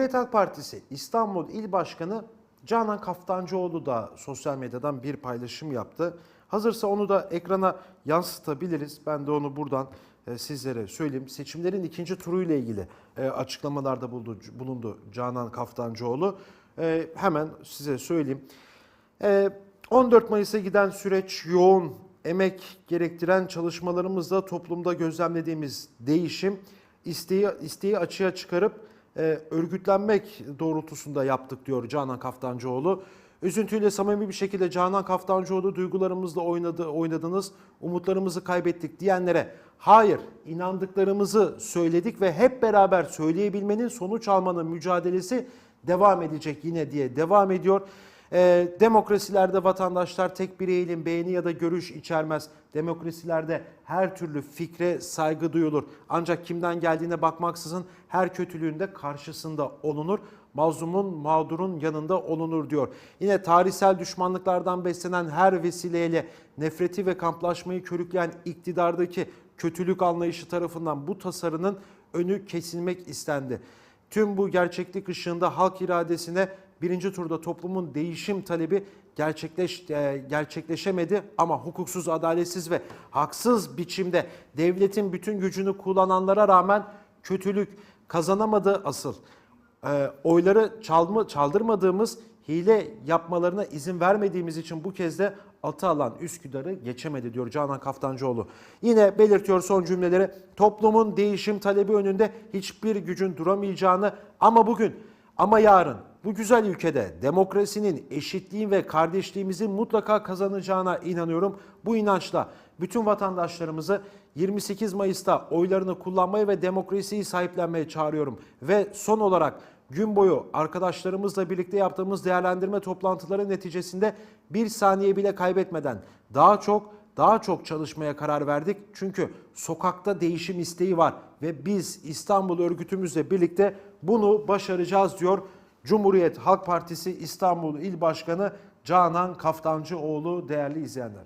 Cumhuriyet Halk Partisi İstanbul İl Başkanı Canan Kaftancıoğlu da sosyal medyadan bir paylaşım yaptı. Hazırsa onu da ekrana yansıtabiliriz. Ben de onu buradan e, sizlere söyleyeyim. Seçimlerin ikinci turu ile ilgili e, açıklamalarda bulundu, Canan Kaftancıoğlu. E, Hemen size söyleyeyim. E, 14 Mayıs'a giden süreç yoğun, emek gerektiren çalışmalarımızla toplumda gözlemlediğimiz değişim isteği, isteği açığa çıkarıp e, örgütlenmek doğrultusunda yaptık diyor Canan Kaftancıoğlu. Üzüntüyle samimi bir şekilde Canan Kaftancıoğlu duygularımızla oynadı, oynadınız, umutlarımızı kaybettik diyenlere hayır inandıklarımızı söyledik ve hep beraber söyleyebilmenin sonuç almanın mücadelesi devam edecek yine diye devam ediyor. Ee, demokrasilerde vatandaşlar tek bir eğilim, beğeni ya da görüş içermez. Demokrasilerde her türlü fikre saygı duyulur. Ancak kimden geldiğine bakmaksızın her kötülüğünde karşısında olunur. Mazlumun, mağdurun yanında olunur diyor. Yine tarihsel düşmanlıklardan beslenen her vesileyle nefreti ve kamplaşmayı körükleyen iktidardaki kötülük anlayışı tarafından bu tasarının önü kesilmek istendi. Tüm bu gerçeklik ışığında halk iradesine birinci turda toplumun değişim talebi gerçekleş, e, gerçekleşemedi ama hukuksuz, adaletsiz ve haksız biçimde devletin bütün gücünü kullananlara rağmen kötülük kazanamadı asıl. E, oyları çalma, çaldırmadığımız, hile yapmalarına izin vermediğimiz için bu kez de atı alan Üsküdar'ı geçemedi diyor Canan Kaftancıoğlu. Yine belirtiyor son cümleleri toplumun değişim talebi önünde hiçbir gücün duramayacağını ama bugün ama yarın bu güzel ülkede demokrasinin, eşitliğin ve kardeşliğimizin mutlaka kazanacağına inanıyorum. Bu inançla bütün vatandaşlarımızı 28 Mayıs'ta oylarını kullanmaya ve demokrasiyi sahiplenmeye çağırıyorum. Ve son olarak gün boyu arkadaşlarımızla birlikte yaptığımız değerlendirme toplantıları neticesinde bir saniye bile kaybetmeden daha çok daha çok çalışmaya karar verdik. Çünkü sokakta değişim isteği var ve biz İstanbul örgütümüzle birlikte bunu başaracağız diyor. Cumhuriyet Halk Partisi İstanbul İl Başkanı Canan Kaftancıoğlu değerli izleyenler.